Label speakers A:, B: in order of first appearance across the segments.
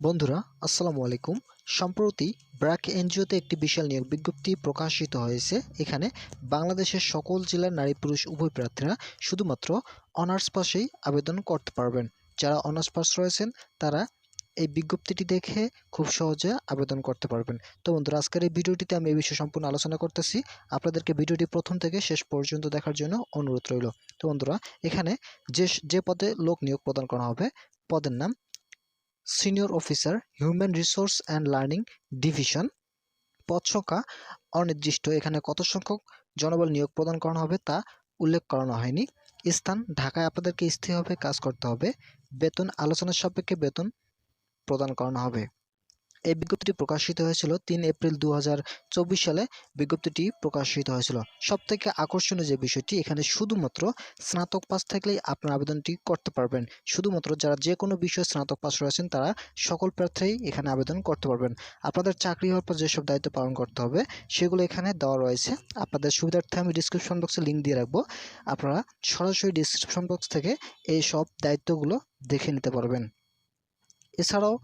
A: বন্ধুরা, আসসালামু আলাইকুম। সম্প্রতি ব্র্যাক এনজিওতে একটি বিশাল নিয়োগ বিজ্ঞপ্তি প্রকাশিত হয়েছে। এখানে বাংলাদেশের সকল জেলার নারী পুরুষ উভয় প্রার্থীরা শুধুমাত্র অনার্স পাশেই আবেদন করতে পারবেন। যারা অনার্স পাস রয়েছেন, তারা এই বিজ্ঞপ্তিটি দেখে খুব সহজে আবেদন করতে পারবেন। তো বন্ধুরা, আজকের এই ভিডিওটিতে আমি এই বিষয়ে সম্পূর্ণ আলোচনা করতেছি। আপনাদেরকে ভিডিওটি প্রথম থেকে শেষ পর্যন্ত দেখার জন্য অনুরোধ রইল। তো বন্ধুরা, এখানে যে যে পদে লোক নিয়োগ প্রদান করা হবে, পদের নাম senior officer, human resource and learning division, পদ সংখ্যা অনির্দিষ্ট। এখানে কত সংখ্যক জনবল নিয়োগ প্রদান করানো হবে তা উল্লেখ করানো হয়নি। স্থান ঢাকায় আপনাদেরকে স্থিরভাবে কাজ করতে হবে। বেতন আলোচনার সাপেক্ষে বেতন প্রদান করানো হবে। এই বিজ্ঞপ্তিটি প্রকাশিত হয়েছিল তিন এপ্রিল দু হাজার চব্বিশ সালে। বিজ্ঞপ্তিটি প্রকাশিত হয়েছিল। সব থেকে আকর্ষণীয় যে বিষয়টি, এখানে শুধুমাত্র স্নাতক পাস থাকলেই আপনার আবেদনটি করতে পারবেন। শুধুমাত্র যারা যে কোনো বিষয়ে স্নাতক পাস রয়েছেন, তারা সকল প্রার্থীই এখানে আবেদন করতে পারবেন। আপনাদের চাকরি হওয়ার পর যেসব দায়িত্ব পালন করতে হবে, সেগুলো এখানে দেওয়া রয়েছে। আপনাদের সুবিধার্থে আমি ডিসক্রিপশন বক্সে লিঙ্ক দিয়ে রাখব। আপনারা সরাসরি ডিসক্রিপশন বক্স থেকে এই সব দায়িত্বগুলো দেখে নিতে পারবেন। এছাড়াও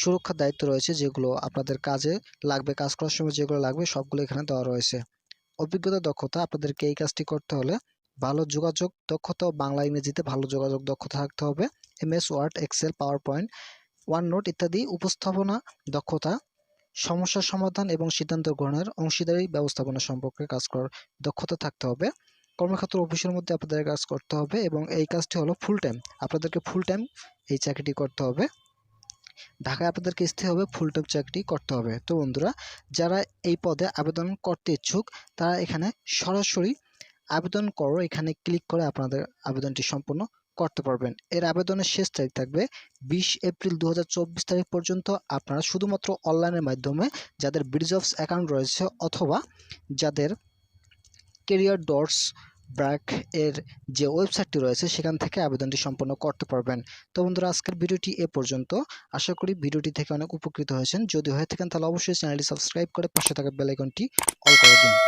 A: সুরক্ষার দায়িত্ব রয়েছে যেগুলো আপনাদের কাজে লাগবে, কাজ করার সময় যেগুলো লাগবে সবগুলো এখানে দেওয়া রয়েছে। অভিজ্ঞতা, দক্ষতা, আপনাদেরকে এই কাজটি করতে হলে ভালো যোগাযোগ দক্ষতা বাংলা ইংরেজিতে ভালো যোগাযোগ দক্ষতা থাকতে হবে। MS, Word, Excel PowerPoint OneNote ইত্যাদি উপস্থাপনা দক্ষতা সমস্যার সমাধান এবং সিদ্ধান্ত গ্রহণের অংশীদারি ব্যবস্থাপনা সম্পর্কে কাজ করার দক্ষতা থাকতে হবে। কর্মক্ষেত্র অফিসের মধ্যে আপনাদের কাজ করতে হবে এবং এই কাজটি হলো ফুল টাইম আপনাদেরকে ফুল টাইম এই চাকরিটি করতে হবে। ঢাকায় আপনাদেরকে স্থির হবে ফুল টাইম চাকরি করতে হবে। তো বন্ধুরা, যারা এই পদে আবেদন করতে ইচ্ছুক, তারা এখানে সরাসরি আবেদন করো। এখানে ক্লিক করে আপনাদের আবেদনটি সম্পূর্ণ করতে পারবেন। এর আবেদনের শেষ তারিখ থাকবে বিশ এপ্রিল দু হাজার চব্বিশ তারিখ পর্যন্ত। আপনারা শুধুমাত্র অনলাইনের মাধ্যমে যাদের ব্রিজ অফস অ্যাকাউন্ট রয়েছে অথবা যাদের কেরিয়ার ডটস ব্র্যাক এর যে ওয়েবসাইটটি রয়েছে, সেখান থেকে আবেদনটি সম্পন্ন করতে পারবেন। তো বন্ধুরা, আজকের ভিডিওটি এ পর্যন্ত। আশা করি ভিডিওটি থেকে অনেক উপকৃত হয়েছেন। যদি হয়ে থাকেন, তাহলে অবশ্যই চ্যানেলটি সাবস্ক্রাইব করে পাশে থাকা বেল আইকনটি অল করে দিন।